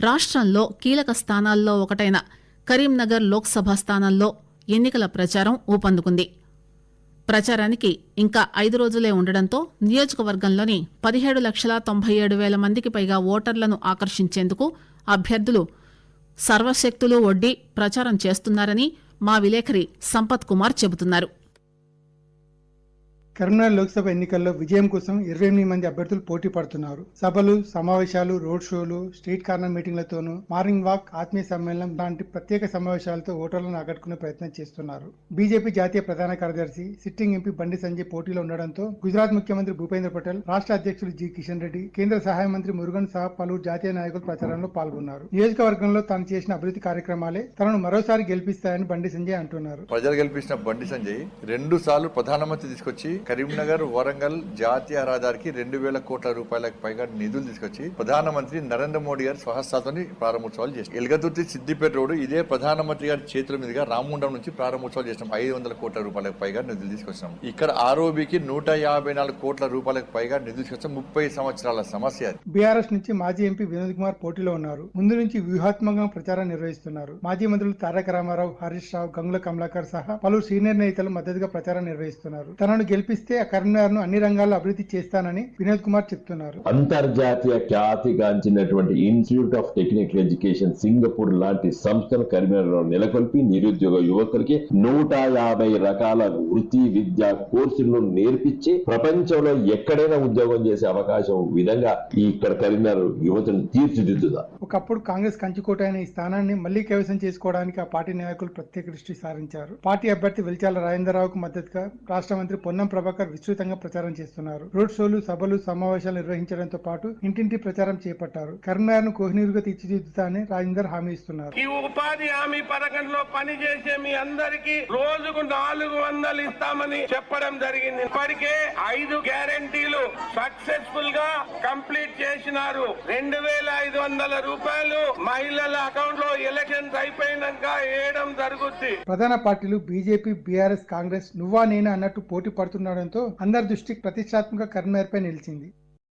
రాష్టంలో కీలక స్థానాల్లో ఒకటైన కరీంనగర్ లోక్సభ స్థానంలో ఎన్నికల ప్రచారం ఊపందుకుంది. ప్రచారానికి ఇంకా ఐదు రోజులే ఉండడంతో నియోజకవర్గంలోని పదిహేడు లక్షల తొంభై ఏడు వేల మందికి పైగా ఓటర్లను ఆకర్షించేందుకు అభ్యర్థులు సర్వశక్తులు ఒడ్డి ప్రచారం చేస్తున్నారని మా విలేకరి సంపత్ కుమార్ చెబుతున్నారు. కరీంనగర్ లోక్సభ ఎన్నికల్లో విజయం కోసం ఇరవై ఎనిమిది మంది అభ్యర్థులు పోటీ పడుతున్నారు. సభలు సమావేశాలు రోడ్ షోలు స్ట్రీట్ కార్నర్ మీటింగ్లతోనూ మార్నింగ్ వాక్ ఆత్మీయ సమ్మేళనం లాంటి ప్రత్యేక సమావేశాలతో ఓటర్లను ఆకట్టుకునే ప్రయత్నం చేస్తున్నారు. బీజేపీ జాతీయ ప్రధాన కార్యదర్శి సిట్టింగ్ ఎంపీ బండి సంజయ్ పోటీలో ఉండడంతో గుజరాత్ ముఖ్యమంత్రి భూపేంద్ర పటేల్ రాష్ట్ర అధ్యక్షులు జి కిషన్ రెడ్డి కేంద్ర సహాయ మంత్రి మురుగన్ సహా పలువురు జాతీయ నాయకులు ప్రచారంలో పాల్గొన్నారు. నియోజకవర్గంలో తాను చేసిన అభివృద్ధి కార్యక్రమాలే తనను మరోసారి గెలిపిస్తాయని బండి సంజయ్ అంటున్నారు. ప్రజలు గెలిపించిన బండి సంజయ్ రెండు సార్లు ప్రధానమంత్రి తీసుకొచ్చి కరీంనగర్ వరంగల్ జాతీయ రహదారికి రెండు వేల కోట్ల రూపాయలకు పైగా నిధులు తీసుకొచ్చి ప్రధానమంత్రి నరేంద్ర మోడీ గారి స్వహస్తాతోని ప్రారంభోత్సవాలు చేశారు. ఎలుగతుర్తి సిద్దిపేట రోడ్డు ఇదే ప్రధానమంత్రి గారి చేతుల మీదుగా రామగుండం నుంచి ప్రారంభోత్సవాలు చేసినాం. ఐదు వందల కోట్ల రూపాయలకు పైగా నిధులు తీసుకొచ్చినాం. ఇక్కడ ఆర్ఓబికి నూట యాభై నాలుగు కోట్ల రూపాయలకు పైగా నిధులు తీసుకొచ్చాం ముప్పై సంవత్సరాల సమస్య బీఆర్ఎస్ నుంచి మాజీ ఎంపీ వినోద్ కుమార్ పోటీలో ఉన్నారు. ముందు నుంచి వ్యూహాత్మకంగా ప్రచారం నిర్వహిస్తున్నారు. మాజీ మంత్రులు తారక రామారావు హరీష్ రావు గంగుల కమలాకర్ సహా పలు సీనియర్ నేతలు మద్దతుగా ప్రచారం నిర్వహిస్తున్నారు. తనను గెలిపి గెలిపిస్తే ఆ కరీంనగర్ను అన్ని రంగాల్లో అభివృద్ధి చేస్తానని వినోద్ కుమార్ చెప్తున్నారు. అంతర్జాతీయ ఖ్యాతిగాంచినటువంటి institute of technical education Singapore లాంటి సంస్థను కరీంనగర్లో నెలకొల్పి నిరుద్యోగ యువకులకి నూట యాభై రకాల వృత్తి విద్యా కోర్సులను నేర్పించి ప్రపంచంలో ఎక్కడైనా ఉద్యోగం చేసే అవకాశం విధంగా ఈ ఇక్కడ కరీంనగర్ యువతను తీర్చిదిద్దుదా? ఒకప్పుడు కాంగ్రెస్ కంచుకోట ఈ స్థానాన్ని మళ్ళీ కైవసం చేసుకోవడానికి ఆ పార్టీ నాయకులు ప్రత్యేక దృష్టి సారించారు. పార్టీ అభ్యర్థి వెలిచాల రాజేంద్రరావుకు మద్దతుగా రాష్ట్ర మంత్రి పొన్నం ప్రభాకర్ విస్తృతంగా ప్రచారం చేస్తున్నారు. రోడ్ షోలు సభలు సమావేశాలు నిర్వహించడంతో పాటు ఇంటింటి ప్రచారం చేపట్టారు. కరీంనగర్ను కోహినీరుగా తీర్చిదిద్దుతానని రాజేందర్ హామీ ఇస్తున్నారు. ఈ ఉపాధి హామీ పథకంలో పనిచేసే మీ అందరికి రోజుకు నాలుగు వందలు ఇస్తామని చెప్పడం జరిగింది. ఇప్పటికే ఐదు గ్యారంటీలు సక్సెస్ఫుల్గా కంప్లీట్ చేసినారు. రెండు వేల ఐదు వందల రూపాయలు మహిళల అకౌంట్లో ఎలక్షన్స్ అయిపోయినాక వేయడం జరుగుద్ది. ప్రధాన పార్టీలు బీజేపీ బీఆర్ఎస్ కాంగ్రెస్ నువ్వా నేనా అన్నట్టు పోటీ కావడంతో అందరి దృష్టి ప్రతిష్టాత్మక కర్మేర్పై పై నిలిచింది.